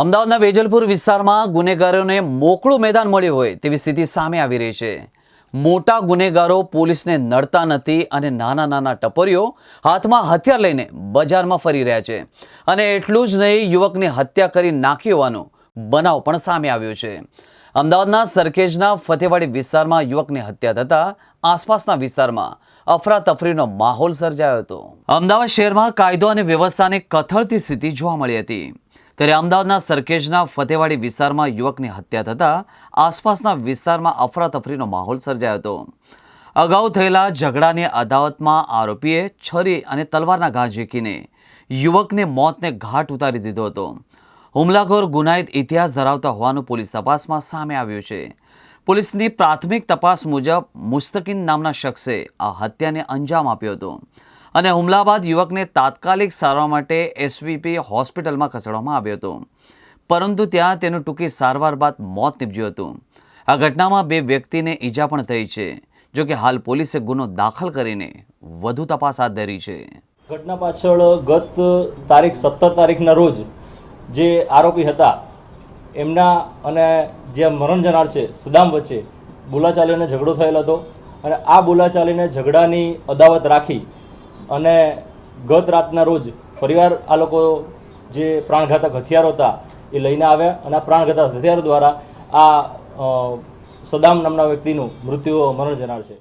અમદાવાદના વેજલપુર વિસ્તારમાં ગુનેગારોને મોકળું મેદાન મળ્યું હોય તેવી સ્થિતિ સામે આવી રહી છે. મોટા ગુનેગારો પોલીસને નડતા નથી અને નાના નાના ટપરીઓ હાથમાં હથિયાર લઈને બજારમાં ફરી રહ્યા છે. અને એટલું જ નહીં, યુવકની હત્યા કરી નાખી હોવાનો બનાવ પણ સામે આવ્યો છે. અમદાવાદના સરખેજના ફતેવાડી વિસ્તારમાં યુવકની હત્યા થતાં આસપાસના વિસ્તારમાં અફરાતફરીનો માહોલ સર્જાયો હતો. અમદાવાદ શહેરમાં કાયદો અને વ્યવસ્થાની કથળતી સ્થિતિ જોવા મળી હતી. ત્યારે અમદાવાદના સરખેજના ફતેવાડી વિસ્તારમાં યુવકની હત્યા થતાં આસપાસના વિસ્તારમાં અફરાતફરીનો માહોલ સર્જાયો હતો. અગાઉ થયેલા ઝઘડાની અદાવતમાં આરોપીએ છરી અને તલવારના ઘા ઝીકીને યુવકને મોતને ઘાટ ઉતારી દીધો હતો. હુમલાખોર ગુનાહિત ઇતિહાસ ધરાવતા હોવાનું પોલીસ તપાસમાં સામે આવ્યું છે. પોલીસની પ્રાથમિક તપાસ મુજબ મુસ્તકીન નામના શખ્સે આ હત્યાને અંજામ આપ્યો હતો. અને હુમલા બાદ યુવકને તાત્કાલિક સારવાર માટે એસવીપી હોસ્પિટલમાં ખસેડવામાં આવ્યો હતો. પરંતુ ત્યાં તેનું ટૂંકી સારવાર બાદ મોત નીપજ્યું હતું. આ ઘટનામાં બે વ્યક્તિને ઈજા પણ થઈ છે, જો કે હાલ પોલીસે ગુનો દાખલ કરીને વધુ તપાસ હાથ ધરી છે. ઘટના પાછળ ગત તારીખ સત્તર તારીખના રોજ જે આરોપી હતા, એમના અને જે મરણ જનાર છે, સદામ વચ્ચે બોલાચાલીને ઝઘડો થયેલ હતો અને આ બોલાચાલીને ઝઘડાની અદાવત રાખી અને ગત રાતના રોજ પરિવાર આ લોકો જે પ્રાણઘાતક હથિયારો હતા એ લઈને આવ્યા અને આ પ્રાણઘાતક હથિયારો દ્વારા આ સદામ નામના વ્યક્તિનું મૃત્યુ મરણ જનાર છે.